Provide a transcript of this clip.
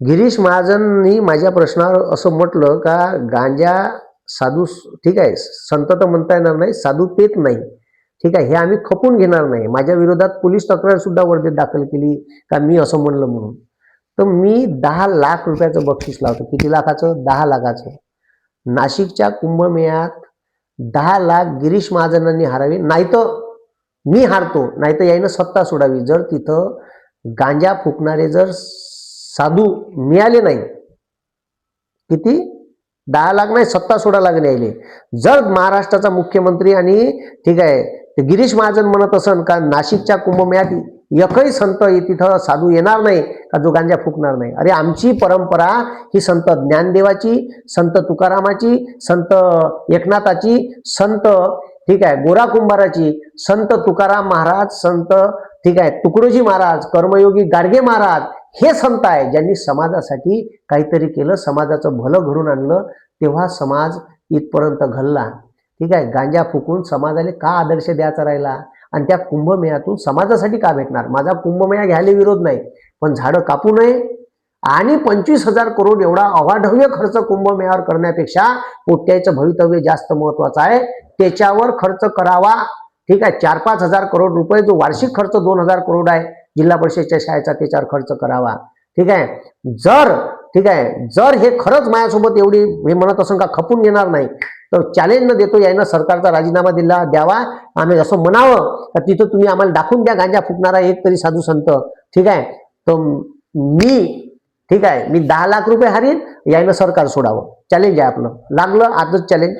गिरीश महाजननी माझ्या प्रश्नावर असं म्हटलं का गांजा साधू ठीक आहे संत तर म्हणता येणार नाही साधू पेत नाही. ठीक आहे हे आम्ही खपून घेणार नाही. माझ्या विरोधात पोलीस तक्रार सुद्धा वर्धेत दाखल केली का मी असं म्हणलं म्हणून. तर मी दहा लाख रुपयाचं बक्षीस लावतो. किती लाखाचं? दहा लाखाचं. नाशिकच्या कुंभमेळ्यात दहा लाख गिरीश महाजनांनी हारावे. नाही तर मी हारतो. नाही तर यायनं सत्ता सोडावी. जर तिथं गांजा फुकणारे जर साधू मिळाले नाही. किती? दहा लाख नाही सत्ता सोडा लाख यायले. जर महाराष्ट्राचा मुख्यमंत्री आणि ठीक आहे गिरीश महाजन म्हणत असन का नाशिकच्या कुंभमेळ्यात एकही संत तिथं साधू येणार नाही का जो गांजा फुकणार नाही? अरे आमची परंपरा ही संत ज्ञानदेवाची संत तुकारामाची संत एकनाथाची संत ठीक आहे गोरा कुंभाराची संत तुकाराम महाराज संत ठीक आहे तुकडोजी महाराज कर्मयोगी गाडगे महाराज हे संत आहे ज्यांनी समाजासाठी काहीतरी केलं समाजाचं भलं घडून आणलं तेव्हा समाज इथपर्यंत घडला. ठीक आहे गांजा फुकून समाजाला का आदर्श द्यायचा राहिला? आणि त्या कुंभमेळ्यातून समाजासाठी का भेटणार? माझा कुंभमेळा घ्यायला विरोध नाही पण झाडं कापू नये. आणि पंचवीस हजार करोड एवढा अवाढव्य खर्च कुंभमेळ्यावर करण्यापेक्षा पोट्याचं भवितव्य जास्त महत्वाचं आहे. त्याच्यावर खर्च करावा. ठीक आहे चार पाच हजार करोड रुपये जो वार्षिक खर्च दोन हजार करोड आहे जिल्हा परिषदच्या शाळेचा त्याच्यावर खर्च करावा. ठीक आहे? जर ठीक आहे? जर हे खरंच माझ्यासोबत एवढी हे म्हणत असून का खपून घेणार नाही तर चॅलेंज न देतो यानं सरकारचा राजीनामा दिला द्यावा. आम्ही असं म्हणावं तर तिथं तुम्ही आम्हाला दाखवून द्या गांजा फुटणारा एक तरी साधू संत. ठीक आहे? तर मी ठीक आहे? मी दहा लाख रुपये हारीन यायनं सरकार सोडावं. चॅलेंज आहे आपलं. लागलं आजच चॅलेंज